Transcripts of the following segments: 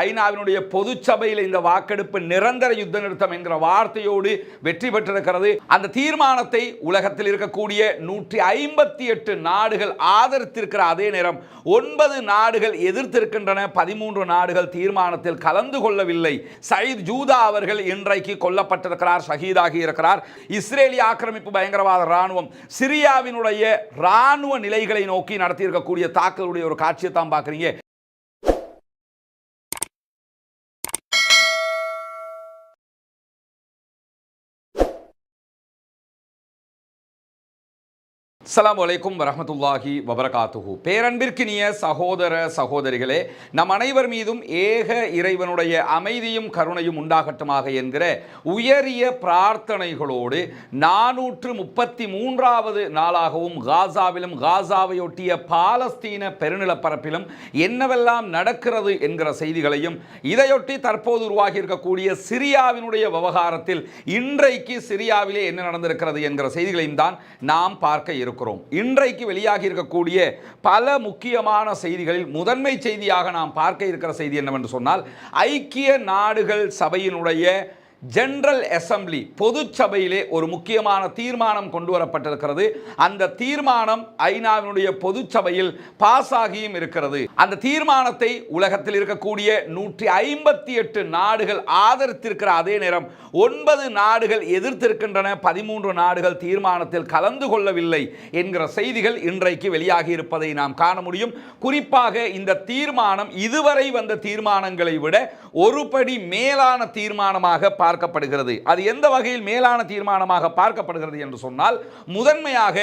ஐநாவினுடைய பொதுச்சபையில் இந்த வாக்கெடுப்பு நிரந்தர யுத்த நிறுத்தம் என்கிற வார்த்தையோடு வெற்றி பெற்றிருக்கிறது. அந்த தீர்மானத்தை உலகத்தில் இருக்கக்கூடிய நூற்றி ஐம்பத்தி எட்டு நாடுகள் ஆதரித்திருக்கிற அதே நேரம் ஒன்பது நாடுகள் எதிர்த்திருக்கின்றன. பதிமூன்று நாடுகள் தீர்மானத்தில் கலந்து கொள்ளவில்லை. சயித் ஜூதா அவர்கள் இன்றைக்கு கொல்லப்பட்டிருக்கிறார் ஷஹீதாகி இருக்கிறார். இஸ்ரேலிய ஆக்கிரமிப்பு பயங்கரவாத ராணுவம் சிரியாவினுடைய ராணுவ நிலைகளை நோக்கி நடத்தியிருக்கக்கூடிய தாக்குதலுடைய ஒரு காட்சியை தான் பார்க்குறீங்க. அஸ்லாம் வலைக்கும் வரமத்துல்லாஹி வபரகாத்துஹு. பேரன்பிற்கினிய சகோதர சகோதரிகளே நம் அனைவர் மீதும் ஏக இறைவனுடைய அமைதியும் கருணையும் உண்டாகட்டுமாக என்கிற உயரிய பிரார்த்தனைகளோடு நானூற்று முப்பத்தி மூன்றாவது நாளாகவும் காசாவிலும் காசாவையொட்டிய பாலஸ்தீன பெருநிலப்பரப்பிலும் என்னவெல்லாம் நடக்கிறது என்கிற செய்திகளையும் இதையொட்டி தற்போது உருவாகி இருக்கக்கூடிய சிரியாவினுடைய விவகாரத்தில் இன்றைக்கு சிரியாவிலே என்ன நடந்திருக்கிறது என்கிற செய்திகளையும் தான் நாம் பார்க்க இருக்கும் இருக்கிறோம் இன்றைக்கு வெளியாகி இருக்கக்கூடிய பல முக்கியமான செய்திகளில் முதன்மை செய்தியாக நாம் பார்க்க இருக்கிற செய்தி என்னவென்று சொன்னால் ஐக்கிய நாடுகள் சபையினுடைய ஜென்ரல் அசம்பிளி பொதுச்சபையிலே ஒரு முக்கியமான தீர்மானம் கொண்டு வரப்பட்டிருக்கிறது அந்த தீர்மானம் ஐநாவினுடைய பொதுச்சபையில் பாஸ் ஆகியும் இருக்கிறது. அந்த தீர்மானத்தை உலகத்தில் இருக்கக்கூடிய நூற்றி ஐம்பத்தி எட்டு நாடுகள் ஆதரித்திருக்கிற அதே நேரம் ஒன்பது நாடுகள் எதிர்த்திருக்கின்றன. பதிமூன்று நாடுகள் தீர்மானத்தில் கலந்து கொள்ளவில்லை என்கிற செய்திகள் இன்றைக்கு வெளியாகி இருப்பதை நாம் காண முடியும். குறிப்பாக இந்த தீர்மானம் இதுவரை வந்த தீர்மானங்களை விட ஒரு படி மேலான தீர்மானமாக பார்க்கப்படுகிறது. அது எந்த வகையில் மேலான தீர்மானமாக பார்க்கப்படுகிறது என்று சொன்னால் முதன்மையாக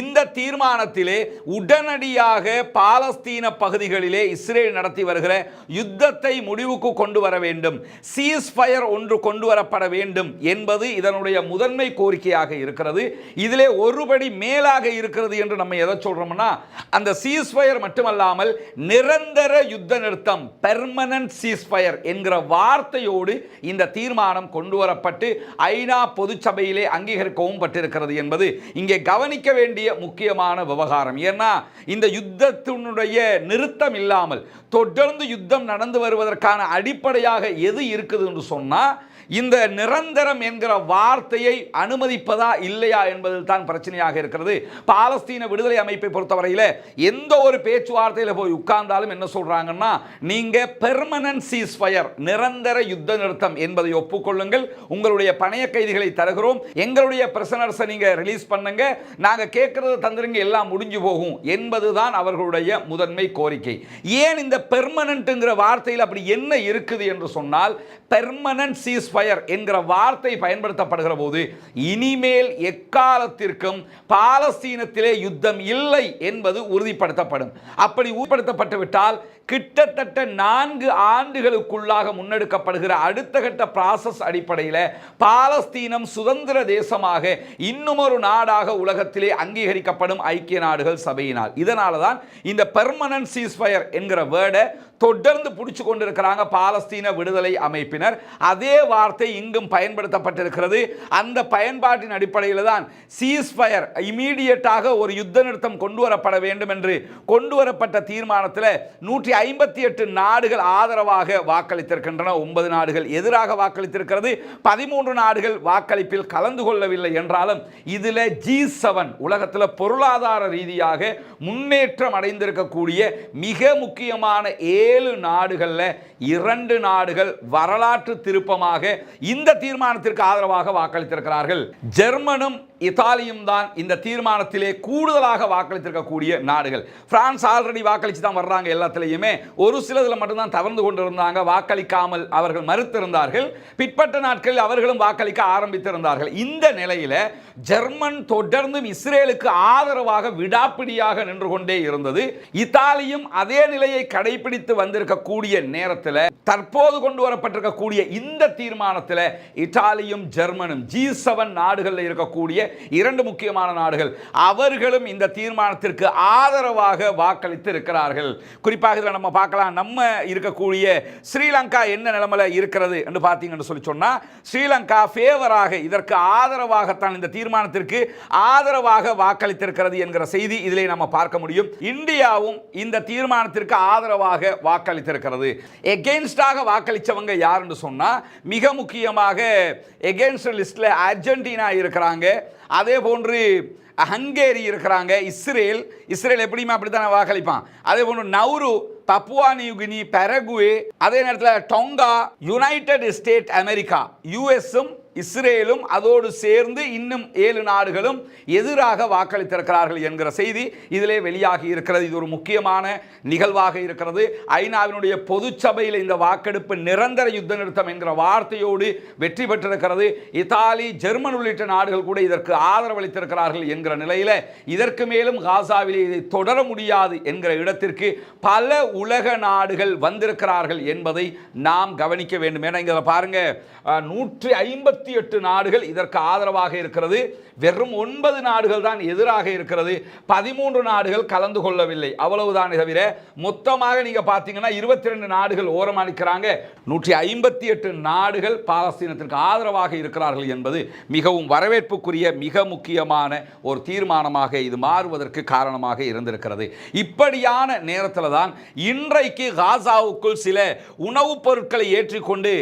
இந்த தீர்மானத்திலே உடனடியாக பாலஸ்தீன பகுதிகளிலே இஸ்ரேல் நடத்தி வருகிற யுத்தத்தை முடிவுக்கு கொண்டு வர வேண்டும். சீஸ் ஃபயர் ஒன்று கொண்டு வரப்பட வேண்டும் என்பது இதனுடைய முதன்மை கோரிக்கையாக இருக்கிறது. இதிலே ஒருபடி மேலாக இருக்கிறது என்று நம்ம எதை சொல்றோம்னா அந்த சீஸ் ஃபயர் மட்டுமல்லாமல் நிரந்தர யுத்த நிறுத்தம் பெர்மனன்ட் சீஸ் ஃபயர் என்கிற வார்த்தையோடு இந்த தீர்மானம் கொண்டு வரப்பட்டு ஐநா பொதுச்சபையிலே அங்கீகரிக்கவும் பட்டிருக்கிறது என்பது இங்கே கவனிக்க வேண்டிய முக்கியமான விவகாரம். ஏன்னா இந்த யுத்தத்தினுடைய நிறுத்தம் இல்லாமல் தொடர்ந்து யுத்தம் நடந்து வருவதற்கான அடிப்படையாக எது இருக்குது என்று சொன்னால் இந்த நிரந்தரம் என்கிற வார்த்தையை அனுமதிப்பதா இல்லையா என்பதில் தான் பிரச்சனையாக இருக்கிறது. பாலஸ்தீன விடுதலை அமைப்பை பொறுத்தவரையில் எந்த ஒரு பேச்சுவார்த்தையில் போய் உட்கார்ந்தாலும் என்ன சொல்கிறாங்கன்னா நீங்கள் பெர்மனன்ட் சீஸ் ஃபயர் நிரந்தர யுத்த நிறுத்தம் என்பதை ஒப்புக்கொள்ளுங்கள். உங்களுடைய பணைய கைதிகளை தருகிறோம். எங்களுடைய பிரசனர்ஸை நீங்கள் ரிலீஸ் பண்ணுங்க. நாங்கள் கேட்குறது தந்துருங்க எல்லாம் முடிஞ்சு போகும் என்பதுதான் அவர்களுடைய முதன்மை கோரிக்கை. ஏன் இந்த பெர்மனன்ட்டுங்கிற வார்த்தையில் அப்படி என்ன இருக்குது என்று சொன்னால் பெர்மனன்ட் சீஸ் ஃபயர் என்கிற வார்த்தை பயன்படுத்தப்படுகிற போது இனிமேல் எக்காலத்திற்கும் பாலஸ்தீனத்திலே யுத்தம் இல்லை என்பது உறுதிப்படுத்தப்படும். அப்படி உறுதிப்படுத்தப்பட்டு விட்டால் கிட்டத்தட்ட நான்கு ஆண்டுகளுக்குள்ளாக முன்னெடுக்கப்படுகிற அடுத்த கட்ட ப்ராசஸ் அடிப்படையில் பாலஸ்தீனம் சுதந்திர தேசமாக இன்னுமொரு நாடாக உலகத்திலே அங்கீகரிக்கப்படும் ஐக்கிய நாடுகள் சபையினால். இதனால தான் இந்த பெர்மனன்ட் சீஸ்ஃபயர் என்கிற வேர்டை தொடர்ந்து பிடிச்சு கொண்டிருக்கிறாங்க பாலஸ்தீன விடுதலை அமைப்பினர். அதே வார்த்தை இங்கும் பயன்படுத்தப்பட்டிருக்கிறது. அந்த பயன்பாட்டின் அடிப்படையில் தான் சீஸ்ஃபயர் இமீடியட்டாக ஒரு யுத்த நிறுத்தம் கொண்டு வரப்பட வேண்டும் என்று கொண்டு வரப்பட்ட தீர்மானத்தில் நூற்றி ஐம்பத்தி எட்டு நாடுகள் ஆதரவாக வாக்களித்திருக்கின்றன. ஒன்பது நாடுகள் எதிராக வாக்களித்திருக்கிறது. பதிமூன்று நாடுகள் வாக்களிப்பில் கலந்து கொள்ளவில்லை என்றாலும் இதில் ஜி செவன் உலகத்தில் பொருளாதார ரீதியாக முன்னேற்றம் அடைந்திருக்கக்கூடிய மிக முக்கியமான ஏழு நாடுகளில் இரண்டு நாடுகள் வரலாற்று திருப்பமாக இந்த தீர்மானத்திற்கு ஆதரவாக வாக்களித்திருக்கிறார்கள். ஜெர்மனும் இத்தாலியும் தான் இந்த தீர்மானத்திலே கூடுதலாக வாக்களித்திருக்கக்கூடிய நாடுகள். பிரான்ஸ் ஆல்ரெடி வாக்களித்து தான் வர்றாங்க எல்லாத்துலேயுமே. ஒரு சிலதில் மட்டும்தான் தவறு கொண்டிருந்தாங்க. வாக்களிக்காமல் அவர்கள் மறுத்திருந்தார்கள். பிற்பட்ட நாட்களில் அவர்களும் வாக்களிக்க ஆரம்பித்திருந்தார்கள். இந்த நிலையில் ஜெர்மன் தொடர்ந்தும் இஸ்ரேலுக்கு ஆதரவாக விடாப்பிடியாக நின்று கொண்டே இருந்தது. இத்தாலியும் அதே நிலையை கடைபிடித்து வந்திருக்கக்கூடிய நேரத்தில் தற்போது கொண்டு வரப்பட்டிருக்கக்கூடிய இந்த தீர்மானத்தில் இத்தாலியும் ஜெர்மனும் ஜி செவன் நாடுகளில் இருக்கக்கூடிய இரண்டு முக்கியமான நாடுகள். அவர்களும் இந்த தீர்மானத்திற்கு ஆதரவாக வாக்களித்து இருக்கிறார்கள் குறிப்பாக இதில் நம்ம பார்க்கலாம் நம்ம இருக்கக்கூடிய ஸ்ரீலங்கா என்ன நிலைமையில இருக்கிறது என்று பார்த்தீங்கன்னு சொல்லி சொன்னால் ஸ்ரீலங்கா ஃபேவராக இதற்கு ஆதரவாகத்தான் இந்த தீர்மானத்திற்கு ஆதரவாக வாக்களித்திருக்கிறது என்கிற செய்தி இதிலே நம்ம பார்க்க முடியும். இந்தியாவும் இந்த தீர்மானத்திற்கு ஆதரவாக வாக்களித்திருக்கிறது. எகெயின்ஸ்டாக வாக்களித்தவங்க யாருன்னு சொன்னால் மிக முக்கியமாக எகெயின்ஸ்ட் லிஸ்ட்ல அர்ஜென்டினா இருக்கிறாங்க. அதே போன்று ஹங்கேரி இருக்கிறாங்க இஸ்ரேல். இஸ்ரேல் எப்படியுமே அப்படித்தான் வாக்களிப்பான். அதே போன்று நவுரு பப்புவா நியூகினி பெரகுவே அதே நேரத்தில் டொங்கா யுனைடெட் ஸ்டேட் அமெரிக்கா யூஎஸும் இஸ்ரேலும் அதோடு சேர்ந்து இன்னும் ஏழு நாடுகளும் எதிராக வாக்களித்திருக்கிறார்கள் என்கிற செய்தி இதிலே வெளியாகி இருக்கிறது. இது ஒரு முக்கியமான நிகழ்வாக இருக்கிறது. ஐநாவினுடைய பொதுச்சபையில் இந்த வாக்கெடுப்பு நிரந்தர யுத்த நிறுத்தம் என்கிற வார்த்தையோடு வெற்றி பெற்றிருக்கிறது. இத்தாலி ஜெர்மன் உள்ளிட்ட நாடுகள் கூட இதற்கு ஆதரவளித்திருக்கிறார்கள் என்கிற நிலையில் இதற்கு மேலும் காசாவிலே இதை தொடர முடியாது என்கிற இடத்திற்கு பல உலக நாடுகள் வந்திருக்கிறார்கள் என்பதை நாம் கவனிக்க வேண்டும். ஏன்னா இங்கே பாருங்கள் நூற்றி ஐம்பத்தி எட்டு நாடுகள் இதற்கு ஆதரவாக இருக்கிறது. வெறும் ஒன்பது நாடுகள் தான் எதிராக இருக்கிறது. பதிமூன்று நாடுகள் கலந்து கொள்ளவில்லை. அவ்வளவுதான் தவிர மொத்தமாக நீங்க பார்த்தீங்கன்னா இருபத்தி ரெண்டு நாடுகள் ஓரமானிக்கிறாங்க நூற்றி ஐம்பத்தி எட்டு நாடுகள் பாலஸ்தீனத்திற்கு ஆதரவாக இருக்கிறார்கள் என்பது மிகவும் வரவேற்புக்குரிய மிக முக்கியமான ஒரு தீர்மானமாக இது மாறுவதற்கு காரணமாக இருந்திருக்கிறது. இப்படியான நேரத்தில் தான் இன்றைக்கு காசாவுக்குள் சில உணவுப் பொருட்களை ஏற்றிக்கொண்டு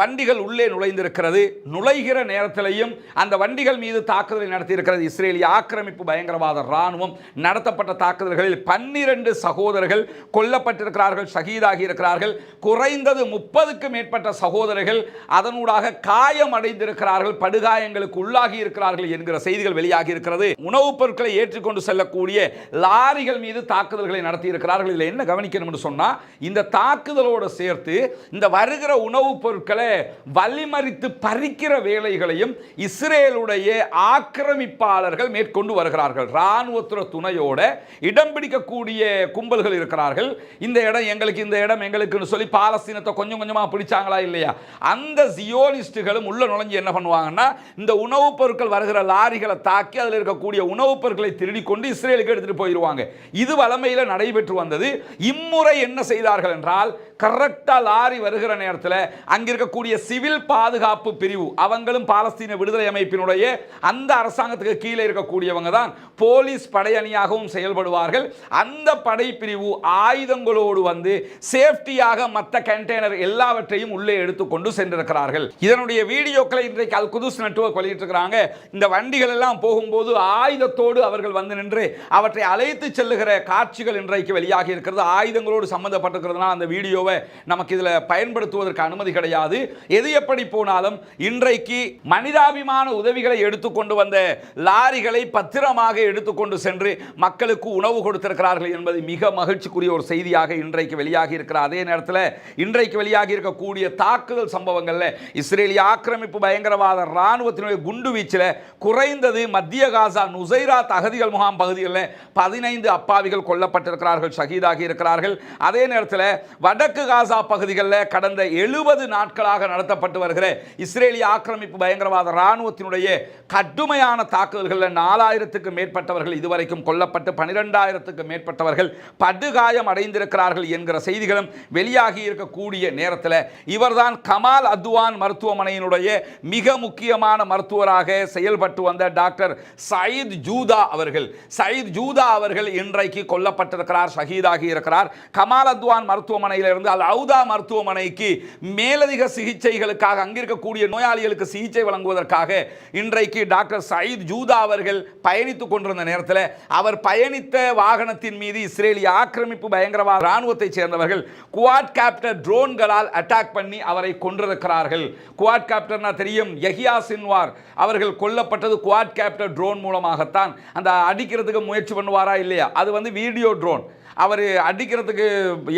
வண்டிகள் உள்ளே நுழைந்திருக்கிறது. நுழைகிற நேரத்திலையும் அந்த வண்டிகள் மீது தாக்குதலை நடத்தியிருக்கிறது. இஸ்ரேலிய ஆக்கிரமிப்பு பயங்கரவாத ராணுவம் நடத்தப்பட்ட தாக்குதல்களில் பன்னிரண்டு சகோதரர்கள் கொல்லப்பட்டிருக்கிறார்கள் ஷஹீதாகி இருக்கிறார்கள். குறைந்தது முப்பதுக்கு மேற்பட்ட சகோதரர்கள் அதனூடாக காயம் அடைந்திருக்கிறார்கள் படுகாயங்களுக்கு உள்ளாகி இருக்கிறார்கள் என்கிற செய்திகள் வெளியாகி இருக்கிறது. உணவுப் பொருட்களை ஏற்றுக்கொண்டு செல்லக்கூடிய லாரிகள் மீது தாக்குதல்களை நடத்தியிருக்கிறார்கள். இதில் என்ன கவனிக்கணும்னு சொன்னால் இந்த தாக்குதலோடு சேர்த்து இந்த வருகிற உணவுப் பொருட்களை வழிமறித்து பறிக்கிற வேலைகளையும் இஸ்ரேலுடைய ஆக்கிரமிப்பாளர்கள் மேற்கொண்டு வருகிறார்கள். இராணுவத்துற துணையோட இடம் பிடிக்கக்கூடிய கும்பல்கள் இருக்கிறார்கள். இந்த இடம் எங்களுக்கு இந்த இடம் எங்களுக்குன்னு சொல்லி பாலஸ்தீனத்தை கொஞ்சம் கொஞ்சமாக பிடிச்சாங்களா இல்லையா? அந்த ஜியோனிஸ்டுகளும் உள்ள நுழைஞ்சு என்ன பண்ணுவாங்கன்னா இந்த உணவுப் பொருட்கள் வருகிற லாரிகளை தாக்கி அதில் இருக்கக்கூடிய உணவுப் பொருட்களை திருடி கொண்டு இஸ்ரேலுக்கு எடுத்துகிட்டு போயிடுவாங்க இது வளமையில் நடைபெற்று வந்தது. இம்முறை என்ன செய்தார்கள் என்றால் கரெக்டா லாரி வருகிற நேரத்தில் அங்கே இருக்கக்கூடிய சிவில் பாதுகாப்பு பிரிவு அவங்களும் பாலஸ்தீன விடுதலை அமைப்பினுடைய அந்த அரசாங்கத்துக்கு கீழே இருக்கக்கூடியவங்க தான். போலீஸ் படையணியாகவும் செயல்படுவார்கள். அந்த படைப்பிரிவு ஆயுதங்களோடு வந்து சேஃப்டியாக மற்ற கண்டெய்னர் எல்லாவற்றையும் உள்ளே எடுத்துக்கொண்டு சென்றிருக்கிறார்கள். இதனுடைய வீடியோக்களை இன்றைக்கு அல் குதுஸ் நெட்வொர்க் வெளியிட்டிருக்கிறாங்க. இந்த வண்டிகள் எல்லாம் போகும்போது ஆயுதத்தோடு அவர்கள் வந்து நின்று அவற்றை அழைத்து செல்லுகிற காட்சிகள் இன்றைக்கு வெளியாகி இருக்கிறது. ஆயுதங்களோடு சம்பந்தப்பட்டிருக்கிறதுனால அந்த வீடியோவை நமக்கு இதில் பயன்படுத்துவதற்கு அனுமதி கிடையாது. எது எப்படி போனாலும் இன்றைக்கு மனிதாபிமான உதவிகளை எடுத்துக்கொண்டு வந்த லாரிகளை பத்திரமாக எடுத்துக்கொண்டு சென்று மக்களுக்கு உணவு கொடுத்திருக்கிறார்கள் என்பது மிக மகிழ்ச்சிக்குரிய ஒரு செய்தியாக இன்றைக்கு வெளியாகி இருக்கிற அதே நேரத்தில் இன்றைக்கு வெளியாகி இருக்கக்கூடிய தாக்குதல் சம்பவங்களில் இஸ்ரேலிய ஆக்கிரமிப்பு பயங்கரவாத இராணுவத்தினுடைய குண்டு வீச்சில் குறைந்தது மத்திய காசா நுசைராத் அகதிகள் முகாம் பகுதிகளில் பதினைந்து அப்பாவிகள் கொல்லப்பட்டிருக்கிறார்கள் ஷஹீதாகி இருக்கிறார்கள். அதே நேரத்தில் வடக்கு காசா பகுதிகளில் கடந்த எழுபது நாட்களாக நடத்தப்பட்டு வருகிற இஸ்ரேலிய ஆக்கிரமிப்பு பயங்கரவாத இராணுவத்தினுடைய கடுமையான தாக்குதல்களில் நாலாயிரத்துக்கு மேற்பட்ட மேற்பட்டவர்கள் இதுவரைக்கும் கொல்லப்பட்டு பனிரெண்டாயிரத்துக்கு மேற்பட்டவர்கள் படுகாயம் அடைந்திருக்கிறார்கள் என்கிற செய்திகளும் வெளியாகி இருக்கக்கூடிய நேரத்தில் இவர்தான் கமால் அத்வான் மருத்துவமனையினுடைய மிக முக்கியமான மருத்துவராக செயல்பட்டு வந்த டாக்டர் சயீத் ஜூதா அவர்கள். சயீத் ஜூதா அவர்கள் இன்றைக்கு கொல்லப்பட்டிருக்கிறார் ஷஹீதாகி இருக்கிறார். கமால் அத்வான் மருத்துவமனையிலிருந்து அல் அவுதா மருத்துவமனைக்கு மேலதிக சிகிச்சைகளுக்காக அங்கிருக்கக்கூடிய நோயாளிகளுக்கு சிகிச்சை வழங்குவதற்காக இன்றைக்கு டாக்டர் சயீத் ஜூதா அவர்கள் பயணித்துக் கொண்டு கொண்டிருந்த நேரத்தில் அவர் பயணித்த வாகனத்தின் மீது இஸ்ரேலிய ஆக்கிரமிப்பு பயங்கரவாத இராணுவத்தைச் சேர்ந்தவர்கள் குவாட் கேப்டர் ட்ரோன்களால் அட்டாக் பண்ணி அவரை கொன்றிருக்கிறார்கள். குவாட் கேப்டர்னா தெரியும் யஹியா சின்வார். அவர்கள் கொல்லப்பட்டது குவாட் கேப்டர் ட்ரோன் மூலமாகத்தான். அந்த அடிக்கிறதுக்கு முயற்சி பண்ணுவாரா இல்லையா? அது வந்து வீடியோ ட்ரோன். அவர் அடிக்கிறதுக்கு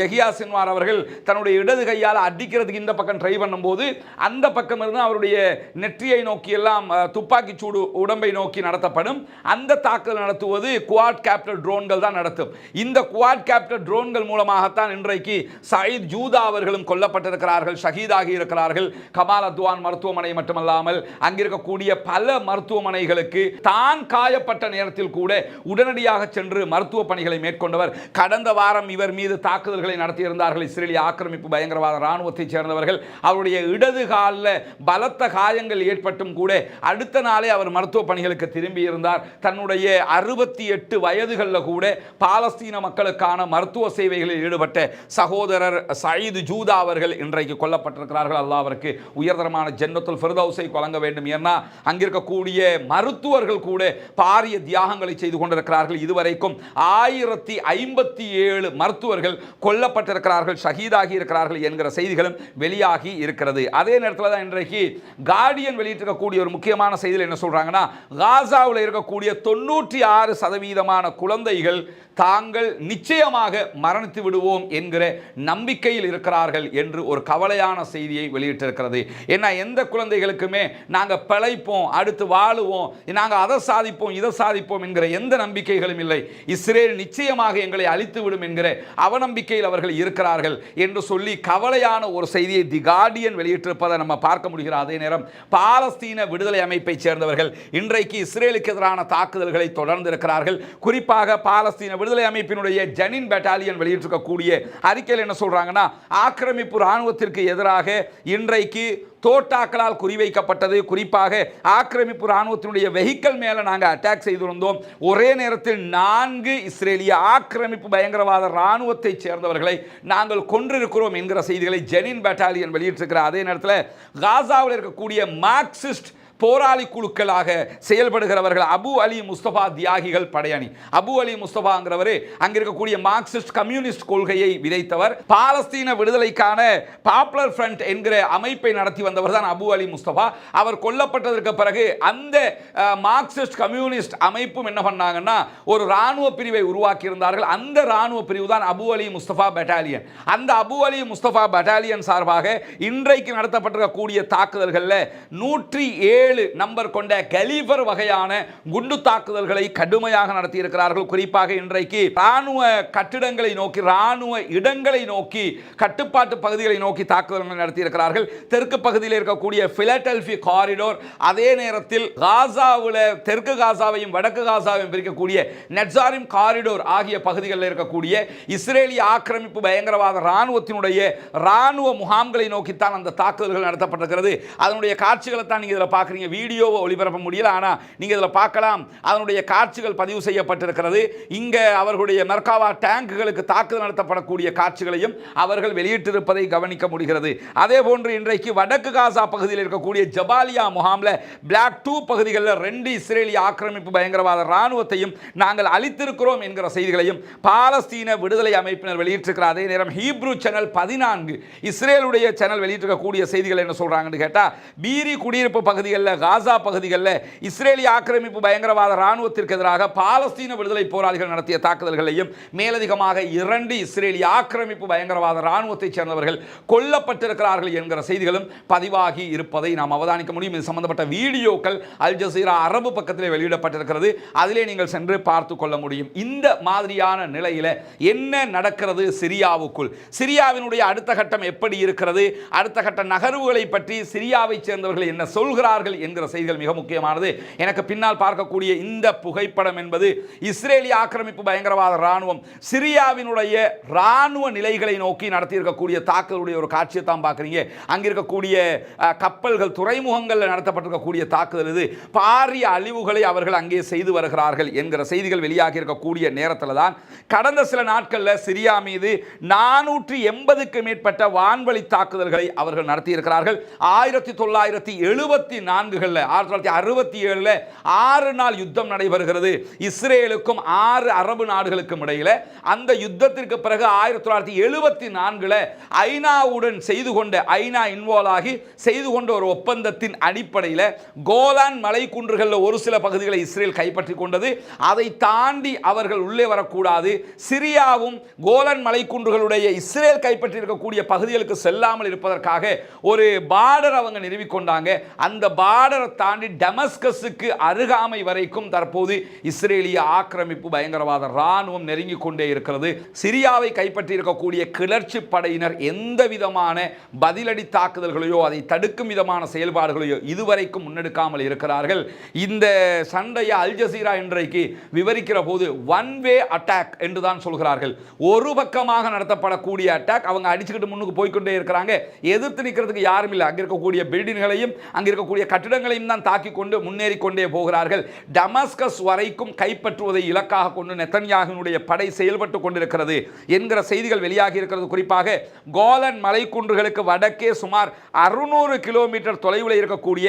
யஹியா சின்வார் அவர்கள் தன்னுடைய இடது கையால் அடிக்கிறதுக்கு இந்த பக்கம் ட்ரை பண்ணும்போது அந்த பக்கம் இருந்து அவருடைய நெற்றியை நோக்கி எல்லாம் துப்பாக்கி சூடு உடம்பை நோக்கி நடத்தப்படும். அந்த தாக்குதல் நடத்துவது குவாட் கேப்டர் ட்ரோன்கள் தான் நடத்தும். இந்த குவாட் கேப்டர் ட்ரோன்கள் மூலமாகத்தான் இன்றைக்கு சயீத் ஜூதா அவர்களும் கொல்லப்பட்டிருக்கிறார்கள் ஷஹீதாகி இருக்கிறார்கள். கமால் அத்வான் மருத்துவமனை மட்டுமல்லாமல் அங்கிருக்கக்கூடிய பல மருத்துவமனைகளுக்கு தான் காயப்பட்ட நேரத்தில் கூட உடனடியாக சென்று மருத்துவ பணிகளை மேற்கொண்டவர். கடந்த வாரம் இவர் மீது தாக்குதல்களை நடத்தியிருந்தார்கள். இஸ்ரேலிய ஆக்கிரமிப்பு பயங்கரவாத இராணுவத்தைச் சேர்ந்தவர்கள். அவருடைய இடது காலில் பலத்த காயங்கள் ஏற்பட்டும் கூட அடுத்த நாளே அவர் மருத்துவ பணிகளுக்கு திரும்பி இருந்தார் தன்னுடைய அறுபத்தி எட்டு வயதுகளில் கூட பாலஸ்தீன மக்களுக்கான மருத்துவ சேவைகளில் ஈடுபட்ட சகோதரர் சயீது ஜூதா அவர்கள் இன்றைக்கு கொல்லப்பட்டிருக்கிறார்கள். அல்லாஹ் அவருக்கு உயர்தரமான ஜென்மத்தில் ஃபிர்தௌஸை வழங்க வேண்டும். ஏன்னா அங்கிருக்கக்கூடிய மருத்துவர்கள் கூட பாரிய தியாகங்களை செய்து கொண்டிருக்கிறார்கள். இதுவரைக்கும் ஆயிரத்தி ஐம்பத்தி ஏழு மருத்துவர்கள் கொல்லப்பட்டிருக்கிறார்கள் ஷஹீதாகி இருக்கிறார்கள் என்கிற செய்திகளும் வெளியாகி இருக்கிறது. அதே நேரத்தில் தான் இன்றைக்கு கார்டியன் வெளியிட்டிருக்கக்கூடிய ஒரு முக்கியமான செய்தியில் என்ன சொல்றாங்கன்னா காசாவில் இருக்கக்கூடிய தொண்ணூற்றி ஆறு சதவீதமான குழந்தைகள் தாங்கள் நிச்சயமாக மரணித்து விடுவோம் என்கிற நம்பிக்கையில் இருக்கிறார்கள் என்று ஒரு கவலையான செய்தியை வெளியிட்டிருக்கிறது. ஏன்னா எந்த குழந்தைகளுக்குமே நாங்கள் பிழைப்போம் அடுத்து வாழுவோம் நாங்கள் அதை சாதிப்போம் இதை சாதிப்போம் என்கிற எந்த நம்பிக்கைகளும் இல்லை. இஸ்ரேல் நிச்சயமாக எங்களை அழித்து விடும் என்கிற அவநம்பிக்கையில் அவர்கள் இருக்கிறார்கள் என்று சொல்லி கவலையான ஒரு செய்தியை தி கார்டியன் வெளியிட்டிருப்பதை நம்ம பார்க்க முடிகிற அதே நேரம் பாலஸ்தீன விடுதலை அமைப்பைச் சேர்ந்தவர்கள் இன்றைக்கு இஸ்ரேலுக்கு எதிரான தாக்குதல்களை தொடர்ந்து இருக்கிறார்கள் குறிப்பாக பாலஸ்தீன விடுதலை அமைப்பினுடைய ஜனின் பெட்டாலியன் வெளியிட்டிருக்கக்கூடிய அறிக்கையில் என்ன சொல்கிறாங்கன்னா ஆக்கிரமிப்பு இராணுவத்திற்கு எதிராக இன்றைக்கு தோட்டாக்களால் குறிவைக்கப்பட்டது. குறிப்பாக ஆக்கிரமிப்பு ராணுவத்தினுடைய வெஹிக்கல் மேலே நாங்கள் அட்டாக் செய்திருந்தோம். ஒரே நேரத்தில் நான்கு இஸ்ரேலிய ஆக்கிரமிப்பு பயங்கரவாத ராணுவத்தைச் சேர்ந்தவர்களை நாங்கள் கொன்றிருக்கிறோம் என்கிற செய்திகளை ஜெனின் பெட்டாலியன் வெளியிட்டிருக்கிறார். அதே நேரத்தில் காசாவில் இருக்கக்கூடிய மார்க்சிஸ்ட் போராளி குழுக்களாக செயல்படுகிறவர்கள் அபு அலி முஸ்தபா தியாகிகள் படையணி. அபு அலி முஸ்தபாங்கிறவர் அங்க இருக்கக்கூடிய மார்க்சிஸ்ட் கம்யூனிஸ்ட் கொள்கையை விதைத்தவர். பாலஸ்தீன விடுதலைக்கான பாப்புலர் ஃப்ரண்ட் என்கிற அமைப்பை நடத்தி வந்தவர் தான் அபு அலி முஸ்தபா. அவர் கொல்லப்பட்டதற்கு பிறகு அந்த மார்க்சிஸ்ட் கம்யூனிஸ்ட் அமைப்பும் என்ன பண்ணாங்கன்னா ஒரு இராணுவ பிரிவை உருவாக்கி இருந்தார்கள் அந்த இராணுவ பிரிவு தான் அபு அலி முஸ்தபா பெட்டாலியன் அந்த அபு அலி முஸ்தபா பெட்டாலியன் சார்பாக இன்றைக்கு நடத்தப்பட்டிருக்கக்கூடிய தாக்குதல்களில் நூற்றி ஏழு நம்பர் கொண்ட கலீபர் வகையான குண்டு தாக்குதல்களை கடுமையாக நடத்தியிருக்கிறார்கள். குறிப்பாக இன்றைக்கு ராணுவ கட்டிடங்களை நோக்கி ராணுவ இடங்களை நோக்கி கட்டுப்பாட்டு பகுதிகளை நோக்கி தாக்குதல்கள் நடத்தியிருக்கிறார்கள். தெற்கு பகுதியில் இருக்கக்கூடிய பிலடெல்பி காரிடோர் அதே நேரத்தில் காசாவில் தெற்கு காசாவையும் வடக்கு காசாவையும் பிரிக்கக்கூடிய நெட்சாரிம் காரிடோர் ஆகிய பகுதிகளில் இருக்கக்கூடிய இஸ்ரேலிய ஆக்கிரமிப்பு பயங்கரவாத ராணுவத்தினுடைய ராணுவ முகாம்களை நோக்கித்தான் அந்த தாக்குதல்கள் நடத்தப்பட்டிருக்கிறது. அதனுடைய காட்சிகளை தான் நீங்கள் இதில் பார்க்குறீங்க. வீடியோவை ஒளிபரப்ப முடியல. ஆனால் நீங்கள் இதில் பார்க்கலாம். அதனுடைய காட்சிகள் பதிவு செய்யப்பட்டிருக்கிறது. இங்கே அவர்களுடைய மெர்காவா டேங்குகளுக்கு தாக்குதல் நடத்தப்படக்கூடிய காட்சிகளையும் அவர்கள் வெளியிட்டிருப்பதை கவனிக்க முடிகிறது. அதே போன்று இன்றைக்கு வடக்கு காசா பகுதியில் இருக்கக்கூடிய ஜபாலியா முகாமில் பிளாக் டூ பகுதிகளில் ரெண்டு இஸ்ரேலிய ஆக்கிரமிப்பு பயங்கரவாத இராணுவத்தையும் நாங்கள் அளித்திருக்கிறோம் என்கிற செய்திகளையும் பாலஸ்தீன விடுதலை அமைப்பினர் வெளியிட்டிருக்கிறார். அதே நேரம் ஹீப்ரூ சேனல் பதினான்கு இஸ்ரேலுடைய சேனல் வெளியிட்டிருக்கக்கூடிய செய்திகள் என்ன சொல்கிறாங்கன்னு கேட்டால் பீரி குடியிருப்பு பகுதிகளில் பகுதிகளில் காசா பகுதிகளில் இஸ்ரேலிய ஆக்கிரமிப்பு பயங்கரவாத இராணுவத்திற்கு எதிராக பாலஸ்தீன விடுதலை போராளிகள் நடத்திய தாக்குதல்களையும் மேலதிகமாக இரண்டு இஸ்ரேலிய ஆக்கிரமிப்பு பயங்கரவாத இராணுவத்தைச் சேர்ந்தவர்கள் கொல்லப்பட்டிருக்கிறார்கள் என்கிற செய்திகளும் பதிவாகி இருப்பதை நாம் அவதானிக்க முடியும். இது சம்பந்தப்பட்ட வீடியோக்கள் அல் ஜசீரா அரபு பக்கத்திலே வெளியிடப்பட்டிருக்கிறது. அதிலே நீங்கள் சென்று பார்த்து கொள்ள முடியும். இந்த மாதிரியான நிலையில் என்ன நடக்கிறது சிரியாவுக்குள்? சிரியாவினுடைய அடுத்த கட்டம் எப்படி இருக்கிறது? அடுத்த கட்ட நகர்வுகளை பற்றி சிரியாவை சேர்ந்தவர்கள் என்ன சொல்கிறார்கள் என்கிற செய்திகள் மிக முக்கியமானது. எனக்கு பின்னால் பார்க்கக்கூடிய இந்த புகைப்படம் என்பது இஸ்ரேலிய ஆக்கிரமிப்பு பயங்கரவாத ராணுவம் சிரியாவினுடைய ராணுவ நிலைகளை நோக்கி நடத்தியிருக்கக்கூடிய தாக்குதலுடைய ஒரு காட்சியை தான் பார்க்குறீங்க. அங்கே இருக்கக்கூடிய கப்பல்கள் துறைமுகங்களில் நடத்தப்பட்டிருக்கக்கூடிய தாக்குதல் இது. பாரிய அழிவுகளை அவர்கள் அங்கே செய்து வருகிறார்கள் என்கிற செய்திகள் வெளியாகி இருக்கக்கூடிய நேரத்தில் தான் கடந்த சில நாட்களில் சிரியா மீது நானூற்றி எண்பதுக்கு மேற்பட்ட வான்வழி தாக்குதல்களை அவர்கள் நடத்தியிருக்கிறார்கள். ஆயிரத்தி தொள்ளாயிரத்தி எழுபத்தி நான்கு நான்குகளில் ஆயிரத்தி தொள்ளாயிரத்தி அறுபத்தி ஏழில் ஆறு நாள் யுத்தம் நடைபெறுகிறது. இஸ்ரேலுக்கும் ஆறு அரபு நாடுகளுக்கும் இடையில். அந்த யுத்தத்திற்கு பிறகு ஆயிரத்தி தொள்ளாயிரத்தி எழுபத்தி நான்கில் ஐநாவுடன் செய்து கொண்ட ஐநா இன்வால்வ் ஆகி செய்து கொண்ட ஒரு ஒப்பந்தத்தின் அடிப்படையில் கோலான் மலைக்குன்றுகளில் ஒரு சில பகுதிகளை இஸ்ரேல் கைப்பற்றி கொண்டது. அதை தாண்டி அவர்கள் உள்ளே வரக்கூடாது. சிரியாவும் கோலன் மலைக்குன்றுகளுடைய இஸ்ரேல் கைப்பற்றியிருக்கக்கூடிய பகுதிகளுக்கு செல்லாமல் இருப்பதற்காக ஒரு பார்டர் அவங்க நிறுவிக்கொண்டாங்க அந்த பார்டரை தாண்டி டெமஸ்கஸுக்கு அருகாமை வரைக்கும் தற்போது இஸ்ரேலிய ஆக்கிரமிப்பு பயங்கரவாத ராணுவம் நெருங்கி கொண்டே இருக்கிறது. சிரியாவை கைப்பற்றி இருக்கக்கூடிய கிளர்ச்சி படையினர் எந்த விதமான பதிலடி தாக்குதல்களையோ அதை தடுக்கும் விதமான செயல்பாடுகளையோ இதுவரைக்கும் முன்னெடுக்காமல் இருக்கிறார்கள். இந்த சண்டையை அல் ஜசீரா இன்றைக்கு விவரிக்கிற போது ஒன் வே அட்டாக் என்று தான் சொல்கிறார்கள். ஒரு பக்கமாக நடத்தப்படக்கூடிய அட்டாக் அவங்க அடிச்சுக்கிட்டு முன்னுக்கு போய்க்கொண்டே இருக்கிறாங்க. எதிர்த்து நிற்கிறதுக்கு யாரும் இல்லை. அங்கே இருக்கக்கூடிய பில்டிங்களையும் அங்கே இருக்கக்கூடிய கட்டிடங்களையும் தான் தாக்கி கொண்டு முன்னேறி கொண்டே போகிறார்கள். டமாஸ்கஸ் வரைக்கும் கைப்பற்றுவதை இலக்காக கொண்டு நெத்தன்யாகினுடைய படை செயல்பட்டு கொண்டிருக்கிறது என்கிற செய்திகள் வெளியாகி இருக்கிறது. குறிப்பாக கோலன் மலைக்குன்றுகளுக்கு வடக்கே சுமார் அறுநூறு கிலோமீட்டர் தொலைவில் இருக்கக்கூடிய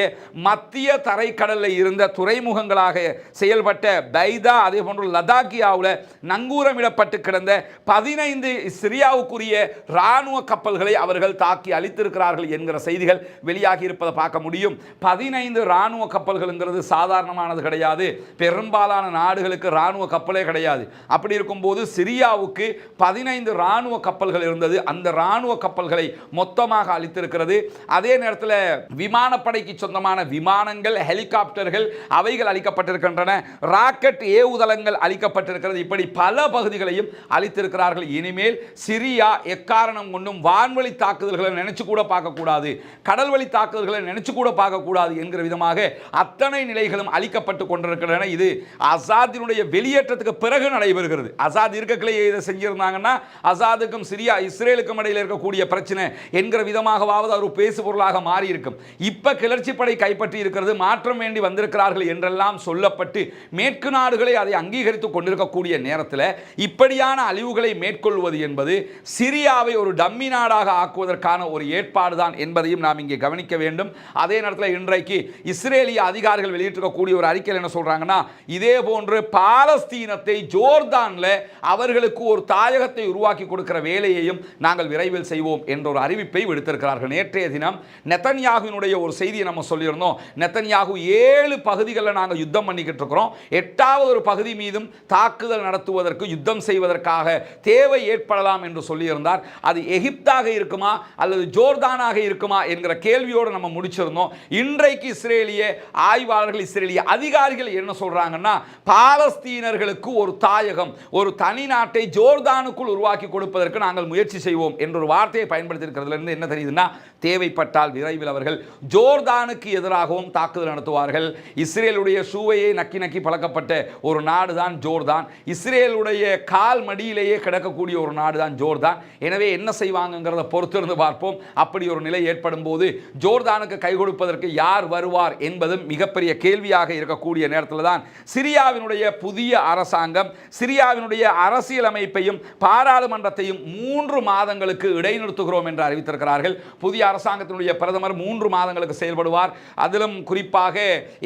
மத்திய தரைக்கடலில் இருந்த துறைமுகங்களாக செயல்பட்ட பைதா அதே போன்று லதாக்கியாவில் நங்கூரமிடப்பட்டு கிடந்த பதினைந்து சிரியாவுக்குரிய இராணுவ கப்பல்களை அவர்கள் தாக்கி அழித்திருக்கிறார்கள் என்கிற செய்திகள் வெளியாகி இருப்பதை பார்க்க முடியும். பதி பதினைந்து இராணுவ கப்பல்கள்ங்கிறது சாதாரணமானது கிடையாது. பெரும்பாலான நாடுகளுக்கு இராணுவ கப்பலே கிடையாது. அப்படி இருக்கும்போது சிரியாவுக்கு பதினைந்து இராணுவ கப்பல்கள் இருந்தது. அந்த இராணுவ கப்பல்களை மொத்தமாக அளித்திருக்கிறது. அதே நேரத்தில் விமானப்படைக்கு சொந்தமான விமானங்கள் ஹெலிகாப்டர்கள் அவைகள் அளிக்கப்பட்டிருக்கின்றன. ராக்கெட் ஏவுதளங்கள் அளிக்கப்பட்டிருக்கிறது. இப்படி பல பகுதிகளையும் அளித்திருக்கிறார்கள். இனிமேல் சிரியா எக்காரணம் கொண்டும் வான்வழி தாக்குதல்களை நினைச்சு கூட பார்க்கக்கூடாது. கடல் வழி தாக்குதல்களை நினைச்சு கூட பார்க்கக்கூடாது. கூடாது என்கிற விதமாக அத்தனை நிலைகளும் அளிக்கப்பட்டு கொண்டிருக்கின்றன. இது அசாதினுடைய வெளியேற்றத்துக்கு பிறகு நடைபெறுகிறது. அசாத் இருக்கக்கிலே இதை செஞ்சிருந்தாங்கன்னா அசாதுக்கும் சிரியா இஸ்ரேலுக்கும் இடையில் இருக்கக்கூடிய பிரச்சனை என்கிற விதமாகவாவது அவர் பேசு பொருளாக மாறியிருக்கும். இப்போ கிளர்ச்சி படை கைப்பற்றி இருக்கிறது மாற்றம் வேண்டி வந்திருக்கிறார்கள் என்றெல்லாம் சொல்லப்பட்டு மேற்கு நாடுகளை அதை அங்கீகரித்துக் கொண்டிருக்கக்கூடிய நேரத்தில் இப்படியான அழிவுகளை மேற்கொள்வது என்பது சிரியாவை ஒரு டம்மி நாடாக ஆக்குவதற்கான ஒரு ஏற்பாடு தான் என்பதையும் நாம் இங்கே கவனிக்க வேண்டும். அதே நேரத்தில் இன்றைக்கு இஸ்ரேலிய அதிகாரிகள் வெளியிட்டிருக்கக்கூடிய ஒரு அறிக்கையில் என்ன சொல்கிறாங்கன்னா இதே போன்று பாலஸ்தீனத்தை ஜோர்தானில் அவர்களுக்கு ஒரு தாயகத்தை உருவாக்கி கொடுக்கிற வேலையையும் நாங்கள் விரைவில் செய்வோம் என்ற ஒரு அறிவிப்பை விடுத்திருக்கிறார்கள். நேற்றைய தினம் நெத்தன்யாகுனுடைய ஒரு செய்தியை நம்ம சொல்லியிருந்தோம். நெத்தன்யாகு ஏழு பகுதிகளில் நாங்கள் யுத்தம் பண்ணிக்கிட்டு இருக்கிறோம். எட்டாவது ஒரு பகுதி மீதும் தாக்குதல் நடத்துவதற்கு யுத்தம் செய்வதற்காக தேவை ஏற்படலாம் என்று சொல்லியிருந்தார். அது எகிப்தாக இருக்குமா அல்லது ஜோர்தானாக இருக்குமா என்கிற கேள்வியோடு நம்ம முடிச்சிருந்தோம். இன்று இன்றைக்கு இஸ்ரேலிய ஆய்வாளர்கள் இஸ்ரேலிய அதிகாரிகள் என்ன சொல்றாங்கன்னா பாலஸ்தீனர்களுக்கு ஒரு தாயகம் ஒரு தனி நாட்டை ஜோர்தானுக்குள் உருவாக்கி கொடுப்பதற்கு நாங்கள் முயற்சி செய்வோம் என்ற ஒரு வார்த்தையை பயன்படுத்தியிருக்கிறதுலேருந்து என்ன தெரியுதுன்னா தேவைப்பட்டால் விரைவில் அவர்கள் ஜோர்தானுக்கு எதிராகவும் தாக்குதல் நடத்துவார்கள். இஸ்ரேலுடைய ஷூவையே நக்கி நக்கி பழக்கப்பட்ட ஒரு நாடு தான் ஜோர்தான். இஸ்ரேலுடைய கால் மடியிலேயே கிடக்கக்கூடிய ஒரு நாடு தான் ஜோர்தான். எனவே என்ன செய்வாங்கங்கிறத பொறுத்திருந்து பார்ப்போம். அப்படி ஒரு நிலை ஏற்படும் போது ஜோர்தானுக்கு கை கொடுப்பதற்கு யார் யார் வருவார் என்பதும் மிகப்பெரிய கேள்வியாக இருக்கக்கூடிய நேரத்தில் தான் சிரியாவினுடைய புதிய அரசாங்கம் சிரியாவினுடைய அரசியலமைப்பையும் பாராளுமன்றத்தையும் மூன்று மாதங்களுக்கு இடைநிறுத்துகிறோம் என்று அறிவித்திருக்கிறார்கள். புதிய அரசாங்கத்தினுடைய பிரதமர் மூன்று மாதங்களுக்கு செயல்படுவார். அதிலும் குறிப்பாக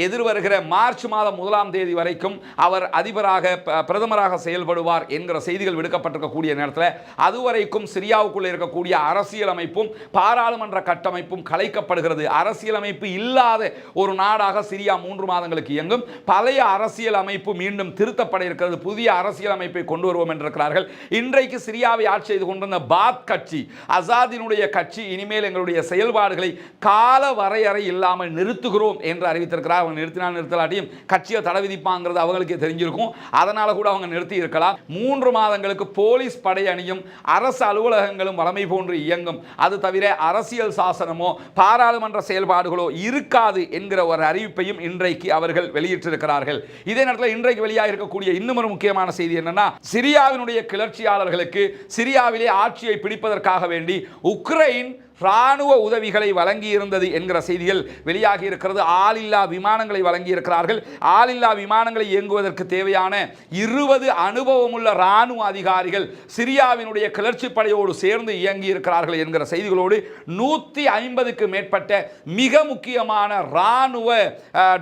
எதிர்வருகிற மார்ச் மாதம் முதலாம் தேதி வரைக்கும் அவர் அதிபராக பிரதமராக செயல்படுவார் என்கிற செய்திகள் விடுக்கப்பட்டிருக்கக்கூடிய நேரத்தில் அதுவரைக்கும் சிரியாவுக்குள்ளே இருக்கக்கூடிய அரசியலமைப்பும் பாராளுமன்ற கட்டமைப்பும் கலைக்கப்படுகிறது. அரசியலமைப்பு இல்லை இல்லாத ஒரு நாடாக சிரியா மூன்று மாதங்களுக்கு இயங்கும். பழைய அரசியல் அமைப்பு மீண்டும் திருத்தப்பட இருக்கிறது. புதிய அரசியல் அமைப்பை கொண்டு வருவோம் என்றிருக்கிறார்கள். இன்றைக்கு சிரியாவை ஆட்சி செய்து கொண்டிருந்த பாத் கட்சி அசாதினுடைய கட்சி இனிமேல் எங்களுடைய செயல்பாடுகளை கால வரையறை இல்லாமல் நிறுத்துகிறோம் என்று அறிவித்திருக்கிறார். அவங்க நிறுத்தினால் நிறுத்தலாட்டியும் கட்சியை தடை விதிப்பாங்கிறது அவங்களுக்கே தெரிஞ்சிருக்கும். அதனால கூட அவங்க நிறுத்தி இருக்கலாம். மூன்று மாதங்களுக்கு போலீஸ் படை அணியும் அரசு அலுவலகங்களும் வளமை போன்று இயங்கும். அது தவிர அரசியல் சாசனமோ பாராளுமன்ற செயல்பாடுகளோ இருக்கு இருக்காது என்கிற ஒரு அறிவிப்பையும் இன்றைக்கு அவர்கள் வெளியிட்டிருக்கிறார்கள். இதே நேரத்தில் இன்றைக்கு வெளியாக இருக்கக்கூடிய இன்னும் ஒரு முக்கியமான செய்தி என்னன்னா சிரியாவினுடைய கிளர்ச்சியாளர்களுக்கு சிரியாவிலே ஆட்சியை பிடிப்பதற்காக வேண்டி உக்ரைன் இராணுவ உதவிகளை வழங்கியிருந்தது என்கிற செய்திகள் வெளியாகி இருக்கிறது ஆளில்லா விமானங்களை வழங்கியிருக்கிறார்கள். ஆளில்லா விமானங்களை இயங்குவதற்கு தேவையான இருபது அனுபவமுள்ள இராணுவ அதிகாரிகள் சிரியாவினுடைய கிளர்ச்சி படையோடு சேர்ந்து இயங்கி இருக்கிறார்கள் என்கிற செய்திகளோடு நூற்றி ஐம்பதுக்கு மேற்பட்ட மிக முக்கியமான இராணுவ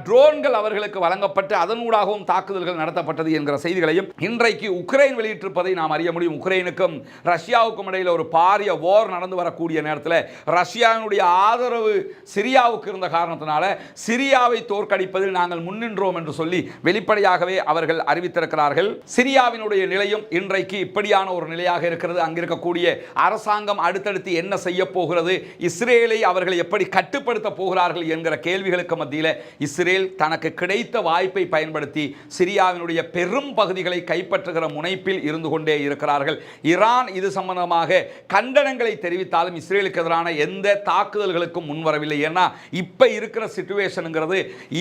ட்ரோன்கள் அவர்களுக்கு வழங்கப்பட்டு அதனூடாகவும் தாக்குதல்கள் நடத்தப்பட்டது என்கிற செய்திகளையும் இன்றைக்கு உக்ரைன் வெளியிட்டிருப்பதை நாம் அறிய முடியும். உக்ரைனுக்கும் ரஷ்யாவுக்கும் இடையில் ஒரு பாரிய போர் நடந்து வரக்கூடிய நேரத்தில் ரஷ்யாவினுடைய ஆதரவு சிரியாவுக்கு இருந்த காரணத்தினால சிரியாவை தோற்கடிப்பதில் நாங்கள் முன்னின்றோம் என்று சொல்லி வெளிப்படையாகவே அவர்கள் அறிவித்திருக்கிறார்கள். சிரியாவினுடைய நிலையும் இன்றைக்கு இப்படியான ஒரு நிலையாக இருக்கிறது. அங்கிருக்கக்கூடிய அரசாங்கம் அடுத்தடுத்து என்ன செய்ய போகிறது? இஸ்ரேலை அவர்கள் எப்படி கட்டுப்படுத்த போகிறார்கள் என்கிற கேள்விகளுக்கு மத்தியில் இஸ்ரேல் தனக்கு கிடைத்த வாய்ப்பை பயன்படுத்தி சிரியாவினுடைய பெரும் பகுதிகளை கைப்பற்றுகிற முனைப்பில் இருந்து கொண்டே இருக்கிறார்கள். ஈரான் இது சம்பந்தமாக கண்டனங்களை தெரிவித்தாலும் இஸ்ரேலுக்கு எதிரான எந்த தாக்குதல்களுக்கும் முன்வரவில்லை. ஏன்னா இப்போ இருக்கிற சுச்சுவேஷனுங்கிறது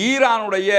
ஈரானுடைய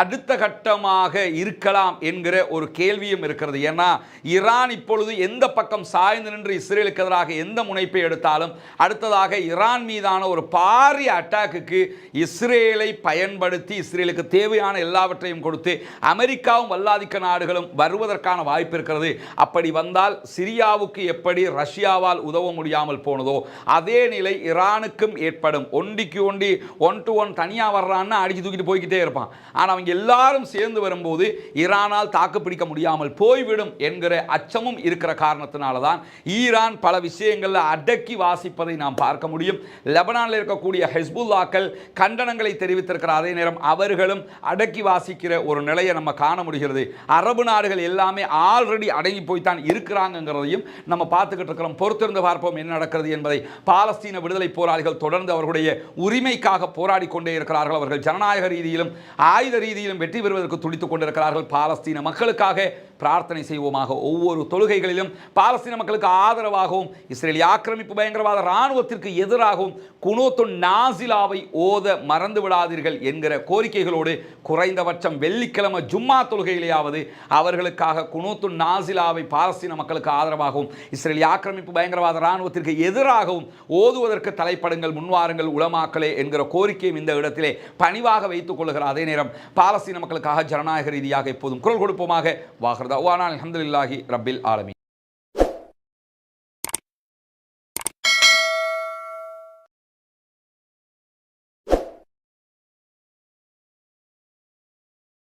அடுத்த கட்டமாக இருக்கலாம் என்கிற ஒரு கேள்வியும் இருக்கிறது. ஏன்னா ஈரான் இப்பொழுது எந்த பக்கம் சாய்ந்து நின்று இஸ்ரேலுக்கு எதிராக எந்த முனைப்பை எடுத்தாலும் அடுத்ததாக ஈரான் மீதான ஒரு பாரிய அட்டாக்குக்கு இஸ்ரேலை பயன்படுத்தி இஸ்ரேலுக்கு தேவையான எல்லாவற்றையும் கொடுத்து அமெரிக்காவும் வல்லாதிக்க நாடுகளும் வருவதற்கான வாய்ப்பு இருக்கிறது. அப்படி வந்தால் சிரியாவுக்கு எப்படி ரஷ்யாவால் உதவ முடியாமல் போனதோ அதே நிலை ஈரானுக்கும் ஏற்படும். ஒண்டிக்கு ஒண்டி ஒன் டு ஒன் தனியாக வர்றான்னு அடிச்சு தூக்கிட்டு போய்கிட்டே இருப்பான். ஆனால் அவங்க எல்லாரும் சேர்ந்து வரும்போது ஈரானால் தாக்குப்பிடிக்க முடியாமல் போய்விடும் என்கிற அச்சமும் இருக்கிற காரணத்தினால தான் ஈரான் பல விஷயங்களில் அடக்கி வாசிப்பதை நாம் பார்க்க முடியும். லெபனானில் இருக்கக்கூடிய ஹெஸ்புல்லாக்கள் கண்டனங்களை தெரிவித்திருக்கிற அதே நேரம் அவர்களும் அடக்கி வாசிக்கிற ஒரு நிலையை நம்ம காண முடிகிறது. அரபு நாடுகள் எல்லாமே ஆல்ரெடி அடங்கி போய்த்தான் இருக்கிறாங்கங்கிறதையும் நம்ம பார்த்துக்கிட்டு இருக்கிறோம். பொறுத்திருந்து பார்ப்போம் என்ன நடக்கிறது என்பதை. பாலஸ்தீன விடுதலை போராளிகள் தொடர்ந்து அவர்களுடைய உரிமைக்காக போராடி கொண்டே இருக்கிறார்கள். அவர்கள் ஜனநாயக ரீதியிலும் ஆயுத ரீதியிலும் வெற்றி பெறுவதற்கு துடித்துக் கொண்டிருக்கிறார்கள். பாலஸ்தீன மக்களுக்காக பிரார்த்தனை செய்வோமாக ஒவ்வொரு தொழுகைகளிலும். பாலஸ்தீன மக்களுக்கு ஆதரவாகவும் இஸ்ரேலிய ஆக்கிரமிப்பு பயங்கரவாத இராணுவத்திற்கு எதிராகவும் குனோத்து நாசிலாவை ஓத மறந்து விடாதீர்கள் என்கிற கோரிக்கைகளோடு குறைந்தபட்சம் வெள்ளிக்கிழமை ஜும்மா தொழுகையிலேயாவது அவர்களுக்காக குனோத்து நாசிலாவை பாலஸ்தீன மக்களுக்கு ஆதரவாகவும் இஸ்ரேலிய ஆக்கிரமிப்பு பயங்கரவாத இராணுவத்திற்கு எதிராகவும் ஓதுவதற்கு தலைப்படுங்கள் முன்வாருங்கள் உளமாக்களே என்கிற கோரிக்கையும் இந்த இடத்திலே பணிவாக வைத்துக் கொள்கிற அதே நேரம் பாலஸ்தீன மக்களுக்காக ஜனநாயக ரீதியாக எப்போதும் குரல் கொடுப்போமாக. வாகர்தா வானா அலமதுல்லாஹி ரப்பில் ஆலமி